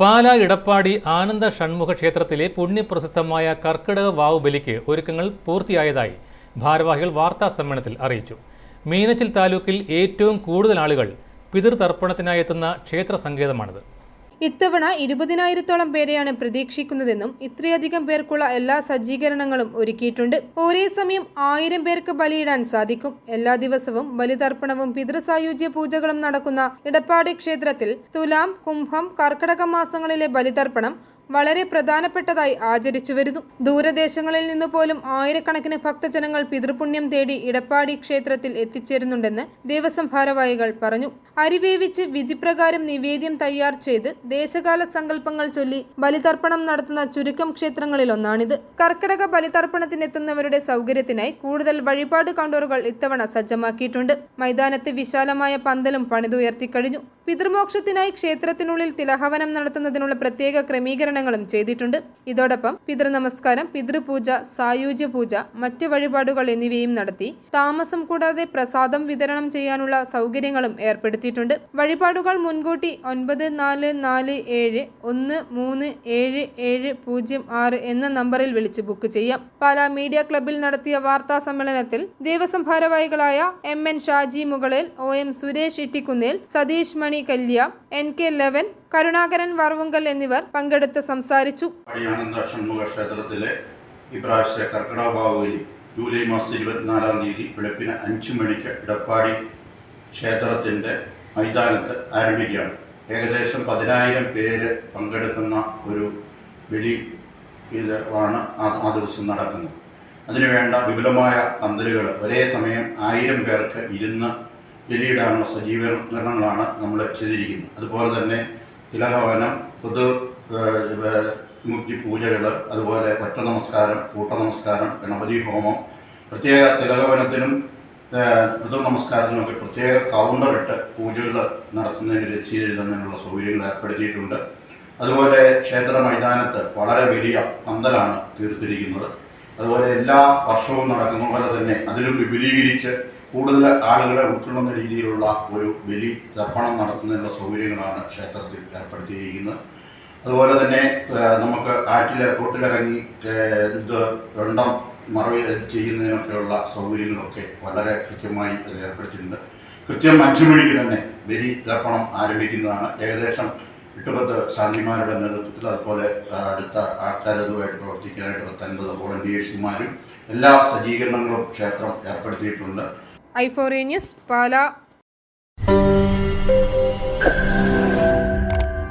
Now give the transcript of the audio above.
പാല ഇടപ്പാടി ആനന്ദ ഷൺമുഖ ക്ഷേത്രത്തിലെ പുണ്യപ്രശസ്തമായ കർക്കിടക വാവ് ബലിക്ക് ഒരുക്കങ്ങൾ പൂർത്തിയായതായി ഭാരവാഹികൾ വാർത്താ സമ്മേളനത്തിൽ അറിയിച്ചു. മീനച്ചിൽ താലൂക്കിൽ ഏറ്റവും കൂടുതൽ ആളുകൾ പിതൃതർപ്പണത്തിനായി എത്തുന്ന ക്ഷേത്ര സങ്കേതമാണിത്. ഇത്തവണ ഇരുപതിനായിരത്തോളം പേരെയാണ് പ്രതീക്ഷിക്കുന്നതെന്നും ഇത്രയധികം പേർക്കുള്ള എല്ലാ സജ്ജീകരണങ്ങളും ഒരുക്കിയിട്ടുണ്ട്. ഒരേ സമയം ആയിരം പേർക്ക് ബലിയിടാൻ സാധിക്കും. എല്ലാ ദിവസവും ബലിതർപ്പണവും പിതൃസായുജ്യ പൂജകളും നടക്കുന്ന ഇടപ്പാടി ക്ഷേത്രത്തിൽ തുലാം കുംഭം കർക്കടക മാസങ്ങളിലെ ബലിതർപ്പണം വളരെ പ്രധാനപ്പെട്ടതായി ആചരിച്ചു വരുന്നു. ദൂരദേശങ്ങളിൽ നിന്ന് പോലും ആയിരക്കണക്കിന് ഭക്തജനങ്ങൾ പിതൃപുണ്യം തേടി ഇടപ്പാടി ക്ഷേത്രത്തിൽ എത്തിച്ചേരുന്നുണ്ടെന്ന് ദേവസ്വം ഭാരവാഹികൾ പറഞ്ഞു. അരിവേവിച്ച് വിധിപ്രകാരം നിവേദ്യം തയ്യാർ ചെയ്ത് ദേശകാല സങ്കല്പങ്ങൾ ചൊല്ലി ബലിതർപ്പണം നടത്തുന്ന ചുരുക്കം ക്ഷേത്രങ്ങളിൽ ഒന്നാണിത്. കർക്കിടക ബലിതർപ്പണത്തിനെത്തുന്നവരുടെ സൗകര്യത്തിനായി കൂടുതൽ വഴിപാട് കൗണ്ടറുകൾ ഇത്തവണ സജ്ജമാക്കിയിട്ടുണ്ട്. മൈതാനത്ത് വിശാലമായ പന്തലും പണിതുയർത്തിക്കഴിഞ്ഞു പിതൃമോക്ഷത്തിനായി ക്ഷേത്രത്തിനുള്ളിൽ തിലഹവനം നടത്തുന്നതിനുള്ള പ്രത്യേക ക്രമീകരണങ്ങളും ചെയ്തിട്ടുണ്ട്. ഇതോടൊപ്പം പിതൃനമസ്കാരം പിതൃപൂജ സായൂജ്യ പൂജ മറ്റ് വഴിപാടുകൾ എന്നിവയും നടത്തി താമസം കൂടാതെ പ്രസാദം വിതരണം ചെയ്യാനുള്ള സൗകര്യങ്ങളും ഏർപ്പെടുത്തിയിട്ടുണ്ട്. വഴിപാടുകൾ മുൻകൂട്ടി ഒൻപത് നാല് നാല് ഏഴ് ഒന്ന് മൂന്ന് ഏഴ് ഏഴ് പൂജ്യം ആറ് എന്ന നമ്പറിൽ വിളിച്ച് ബുക്ക് ചെയ്യാം. പാലാ മീഡിയ ക്ലബിൽ നടത്തിയ വാർത്താ സമ്മേളനത്തിൽ ദേവസ്വം ഭാരവാഹികളായ M N Shaji Mukalel O M Suresh Ittikkunnel Satheesh Mani Kalya N K eleven Karunakaran Varavunkal എന്നിവർ പങ്കെടുത്ത് സംസാരിച്ചു. ക്ഷേത്രത്തിലെ ഇപ്രാവശ്യ കർക്കിടക ജൂലൈ മാസം ഇരുപത്തിനാലാം തീയതി വെളുപ്പിന് അഞ്ചു മണിക്ക് ഇടപ്പാടി ക്ഷേത്രത്തിന്റെ മൈതാനത്ത് ആരംഭിക്കുകയാണ്. ഏകദേശം പതിനായിരം പേര് പങ്കെടുക്കുന്ന ഒരു ബലി ഇത് ആണ് ആ ദിവസം നടക്കുന്നത്. അതിനുവേണ്ട വിപുലമായ പന്തലുകൾ ഒരേ സമയം ആയിരം പേർക്ക് ഇരുന്ന് ബലിയിടാനുള്ള സജ്ജീകരണങ്ങളാണ് നമ്മൾ ചെയ്തിരിക്കുന്നത്. അതുപോലെ തന്നെ തിലഹവനം പുതു മുക്തി പൂജകൾ അതുപോലെ ഒറ്റ നമസ്കാരം കൂട്ട നമസ്കാരം ഗണപതി ഹോമം പ്രത്യേക തിലഹവനത്തിനും പിതൃ നമസ്കാരത്തിനുമൊക്കെ പ്രത്യേക കൗണ്ടർ ഇട്ട് പൂജകൾ നടത്തുന്നതിന് രസീത് എഴുതുന്നതിനുള്ള സൗകര്യങ്ങൾ ഏർപ്പെടുത്തിയിട്ടുണ്ട്. അതുപോലെ ക്ഷേത്ര മൈതാനത്ത് വളരെ വലിയ പന്തലാണ് തീർത്തിരിക്കുന്നത്. അതുപോലെ എല്ലാ വർഷവും നടക്കുന്ന പോലെ തന്നെ അതിലും വിപുലീകരിച്ച് കൂടുതൽ ആളുകളെ ഉൾക്കൊള്ളുന്ന രീതിയിലുള്ള ഒരു ബലി തർപ്പണം നടത്തുന്നതിനുള്ള സൗകര്യങ്ങളാണ് ക്ഷേത്രത്തിൽ ഏർപ്പെടുത്തിയിരിക്കുന്നത്. അതുപോലെ തന്നെ നമുക്ക് ആറ്റിലെ കൂട്ടിലിറങ്ങി എന്ത് വെണ്ടം മറവി ചെയ്യുന്നതിനൊക്കെയുള്ള സൗകര്യങ്ങളൊക്കെ വളരെ കൃത്യമായി ഏർപ്പെടുത്തിയിട്ടുണ്ട്. കൃത്യം അഞ്ചു മണിക്ക് തന്നെ ബലി തർപ്പണം ആരംഭിക്കുന്നതാണ്. ഏകദേശം എട്ടുപത്ത് സാന്തിമാരുടെ നേതൃത്വത്തിൽ അതുപോലെ അടുത്ത ആൾക്കാരതുമായിട്ട് പ്രവർത്തിക്കാനായിട്ട് പത്തൊൻപത് വോളണ്ടിയേഴ്സുമാരും എല്ലാ സജ്ജീകരണങ്ങളും ക്ഷേത്രം ഏർപ്പെടുത്തിയിട്ടുണ്ട്. ഐഫോറിയ ന്യൂസ് പാല